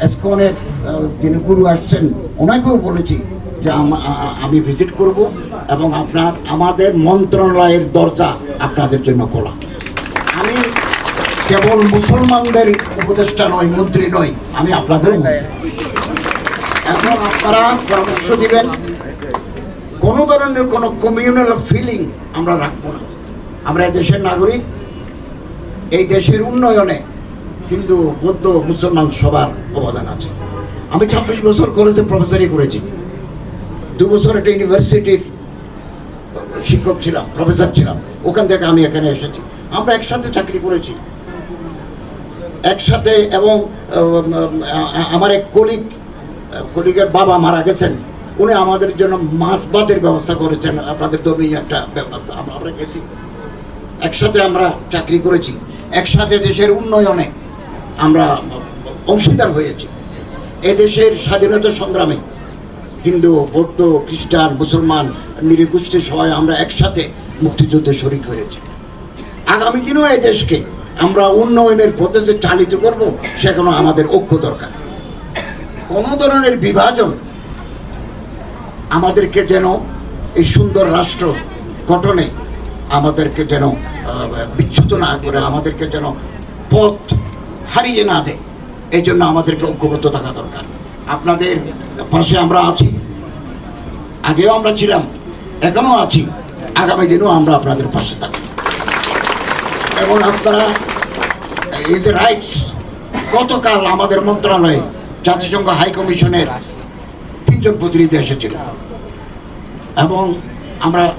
এসকনের যিনি গুরু আসছেন, ওনাকেও বলেছি যে আম- ভিজিট করব এবং আপনার, আমাদের মন্ত্রণালয়ের দরজা আপনাদের জন্য খোলা। আমি কেবল মুসলমানদের উপদেষ্টা নই, মন্ত্রী নই, আমি আপনাদের এখন আপনারা পরামর্শ দিবেন, কোনো ধরনের কোনো কমিউনাল ফিলিং আমরা রাখব না। আমরা দেশের নাগরিক, এই দেশের উন্নয়নে হিন্দু, বৌদ্ধ, মুসলমান সবার অবদান আছে। আমি ছাব্বিশ বছর কলেজে প্রফেসরই করেছি। দু বছর একটা ইউনিভার্সিটির শিক্ষক ছিলাম প্রফেসর ছিলাম। ওখান থেকে আমি এখানে এসেছি। আমরা একসাথে চাকরি করেছি। একসাথে এবং আমার এক কলিগ কলিগের বাবা মারা গেছেন। উনি আমাদের জন্য মাছ ব্যবস্থা করেছেন। আপনাদের দমে একটা ব্যবস্থা আমরা গেছি একসাথে আমরা চাকরি করেছি। একসাথে দেশের উন্নয়নে আমরা অংশীদার হয়েছি। এদেশের স্বাধীনতা সংগ্রামে হিন্দু বৌদ্ধ খ্রিস্টান মুসলমান নিরীগোষ্ঠী সবাই আমরা একসাথে মুক্তিযুদ্ধে শরিক হয়েছি। আগামী দিনেও এই দেশকে আমরা উন্নয়নের পথে যে চালিত করব সেখানে আমাদের ঐক্য দরকার কোনো ধরনের বিভাজন আমাদেরকে যেন এই সুন্দর রাষ্ট্র গঠনে আমাদেরকে যেন আহ, বিচ্যুত না করে আমাদেরকে যেন পথ হারিয়ে না দেয়। এই জন্য আমাদেরকে ঐক্যবদ্ধ থাকা দরকার। আপনাদের পাশে আমরা আছি। আগেও আমরা ছিলাম, এখনও আছি। আগামী দিনেও আমরা আপনাদের পাশে থাকব। এবং আপনারা এই যে রাইটস গতকাল আমাদের মন্ত্রণালয়ে জাতিসংঘ হাই কমিশনের তিনজন প্রতিনিধি এসেছিল। এবং আমরা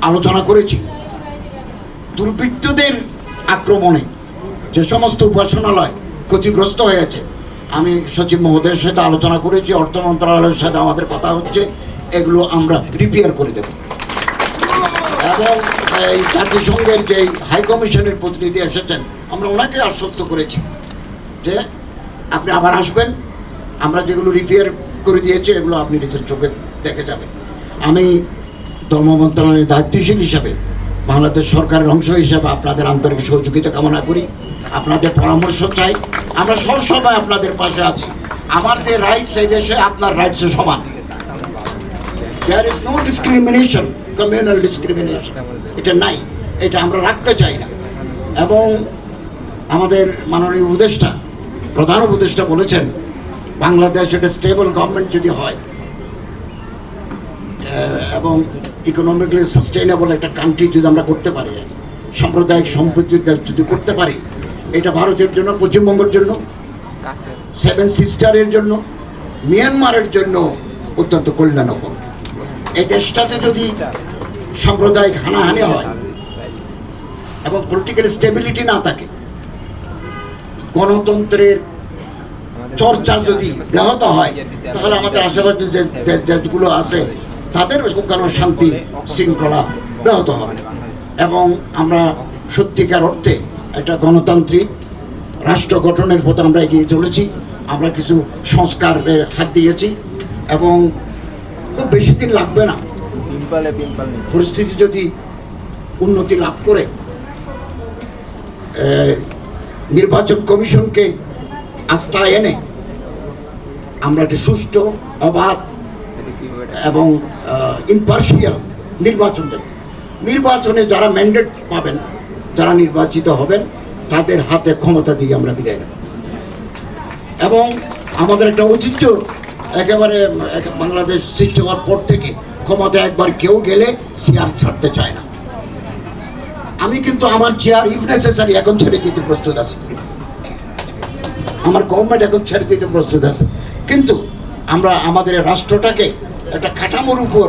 আলোচনা করেছি। দুর্বৃত্তদের আক্রমণে যে সমস্ত উপাসনালয় ক্ষতিগ্রস্ত হয়েছে, আমি সচিব মহোদয়ের সাথে আলোচনা করেছি, অর্থ মন্ত্রণালয়ের সাথে আমাদের কথা হচ্ছে, এগুলো আমরা রিপেয়ার করে দেব। এবং এই জাতিসংঘের যে হাই কমিশনের প্রতিনিধি এসেছেন, আমরা ওনাকে আশ্বস্ত করেছি যে আপনি আবার আসবেন, আমরা যেগুলো রিপেয়ার করে দিয়েছি, এগুলো আপনি নিজের চোখে দেখে যাবেন। আমি ধর্ম মন্ত্রণালয়ের দায়িত্বশীল হিসাবে বাংলাদেশ সরকারের অংশ হিসাবে আপনাদের আন্তরিক সহযোগিতা কামনা করি। আপনাদের পরামর্শ চাই। আমরা সব সময় আপনাদের পাশে আছি। আমার যে রাইটস এই দেশে আপনার রাইটসে সমান। There is no discrimination communal discrimination এটা নাই। এটা আমরা রাখতে চাই না। এবং আমাদের মাননীয় উপদেষ্টা, প্রধান উপদেষ্টা বলেছেন, বাংলাদেশ একটা স্টেবল গভর্নমেন্ট যদি হয় এবং ইকোনমিক্যালি সাস্টেইনেবল একটা কান্ট্রি যদি আমরা করতে পারি, সাম্প্রদায়িক সম্পত্তি যদি করতে পারি, এটা ভারতের জন্য, পশ্চিমবঙ্গের জন্য সেভেন সিস্টারের জন্য মিয়ানমারের জন্য অত্যন্ত কল্যাণকর। এই দেশটাতে যদি সাম্প্রদায়িক হানাহানি হয় এবং পলিটিক্যাল স্টেবিলিটি না থাকে, গণতন্ত্রের চর্চা যদি ব্যাহত হয়, তাহলে আমাদের আশেপাশে যে দেশগুলো আছে তাদের কোনো শান্তি শৃঙ্খলা ব্যাহত হবে এবং আমরা সত্যিকার অর্থে একটা গণতান্ত্রিক রাষ্ট্র গঠনের পথে আমরা এগিয়ে চলেছি। আমরা কিছু সংস্কারের হাত দিয়েছি এবং খুব বেশি দিন লাগবে না। পরিস্থিতি যদি উন্নতি লাভ করে নির্বাচন কমিশনকে আস্থা এনে আমরা একটি সুষ্ঠু অবাধ এবং ইম্পার্শিয়াল নির্বাচন দেব। নির্বাচনে যারা ম্যান্ডেট পাবেন যারা নির্বাচিত হবেন তাদের হাতে ক্ষমতা দিয়ে আমরা বিদায় নেব। এবং আমাদের একটা ঐতিহ্য একেবারে বাংলাদেশ সৃষ্টি হওয়ার পর থেকে ক্ষমতা একবার কেউ গেলে চেয়ার ছাড়তে চায় না। আমি কিন্তু আমার চেয়ার ইফ নেসেসারি এখন ছেড়ে দিতে প্রস্তুত আছি। আমার গভর্নমেন্ট এখন ছেড়ে দিতে প্রস্তুত আছে। কিন্তু আমরা আমাদের রাষ্ট্রটাকে একটা কাঠামোর উপর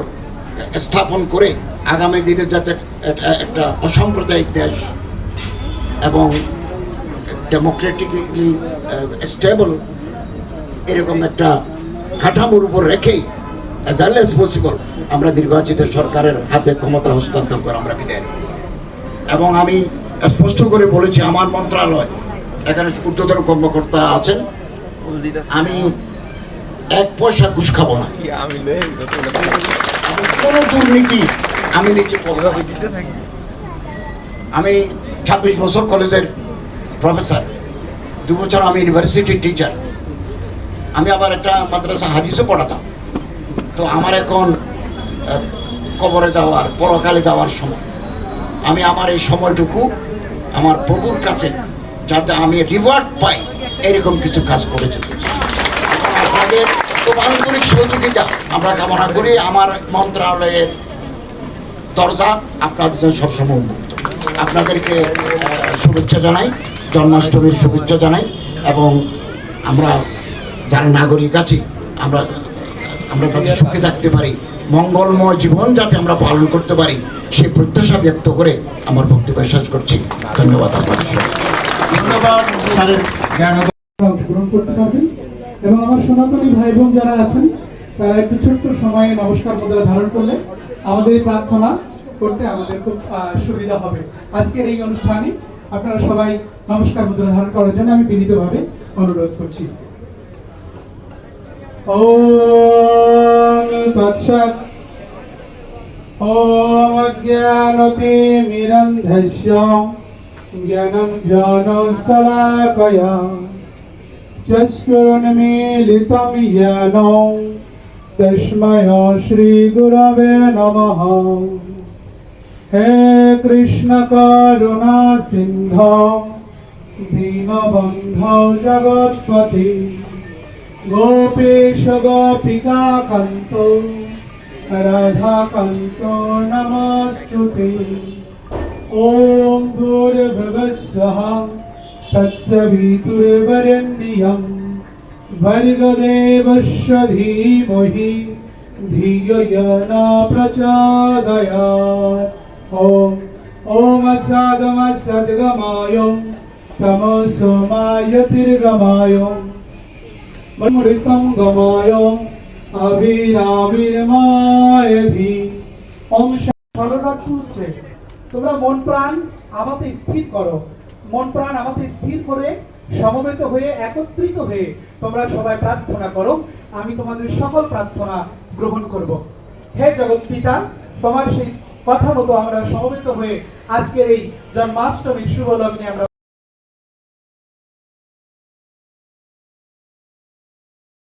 স্থাপন করে আগামী দিনে যাতে একটা- অসাম্প্রদায়িক দেশ এবং ডেমোক্রেটিকলি স্টেবল এরকম একটা কাঠামোর উপর রেখেই অ্যাজ আর্লি অ্যাজ পসিবল আমরা নির্বাচিত সরকারের হাতে ক্ষমতা হস্তান্তর করে আমরা বিদায় এবং আমি স্পষ্ট করে বলেছি, আমার মন্ত্রণালয় এখানে ঊর্ধ্বতন কর্মকর্তা আছেন। আমি এক পয়সা ঘুষ খাব না। কোনো দুর্নীতি আমি নিজে আমি ছাব্বিশ বছর কলেজের প্রফেসর দু বছর আমি ইউনিভার্সিটির টিচার আমি আবার একটা মাদ্রাসা হাদিসও পড়াতাম। তো আমার এখন কবরে যাওয়ার পরকালে যাওয়ার সময়। আমি আমার এই সময়টুকু আমার প্রভুর কাছে যাতে আমি রিওয়ার্ড পাই এরকম কিছু কাজ করে যেতে চাই। খুব আন্তরিক সহযোগিতা আমরা কামনা করি আমার মন্ত্রণালয়ের দরজা আপনাদের জন্য সবসময় উন্মুক্ত। আপনাদেরকে শুভেচ্ছা জানাই জন্মাষ্টমীর শুভেচ্ছা জানাই এবং আমরা যারা নাগরিক আছি আমরা আমরা তাদের সুখে থাকতে পারি মঙ্গলময় জীবন যাতে আমরা পালন করতে পারি সেই প্রত্যাশা ব্যক্ত করে আমার বক্তব্য শেষ করছি। ধন্যবাদ আপনাদের ধন্যবাদ স্যারের জ্ঞান অংশগ্রহণ করতে পারবেন? এবং আমার সনাতনী ভাই বোন যারা আছেন, তারা একটু ছোট্ট সময়ে নমস্কার মুদ্রা ধারণ করলে আমাদের প্রার্থনা করতে আমাদের খুব সুবিধা হবে। আজকের এই অনুষ্ঠানে আপনারা সবাই নমস্কার মুদ্রা ধারণ করার জন্য আমি বিনীতভাবে অনুরোধ করছি। ওম তৎসৎ। ওম অজ্ঞানতিমিরন্ধস্য জ্ঞাनं জ্ঞানশলাকয়া चष्करुन् मीलितं येनौ तस्मय श्रीगुरवे नमः हे कृष्णकारुणा सिन्धौ दीनबन्धौ जगत्पति गोपेश गोपिकाकन्तो राधाकन्तो नमस्तुते ॐ भूर्भुवस्वः तत्सवितुर्वरेण्यं भर्गदेवस्य धीमहि धियो यो न प्रचोदयात् ॐ ॐ सद्मसद्गमाय तमसोमायतिर्गमाय মৃতম গমায় আবিরাবির্মায়ধি ওম শরণার্থ হচ্ছে তোমরা মন প্রাণ আমাতে স্থির করো মন প্রাণ আমাদের স্থির করে, সমবেত হয়ে, একত্রিত হয়ে তোমরা সবাই প্রার্থনা করো। আমি তোমাদের সকল প্রার্থনা গ্রহণ করব। হে জগৎ পিতা, তোমার সেই কথা মতো আমরা সমবেত হয়ে আজকের এই জন্মাষ্টমী শুভ লগ্নে আমরা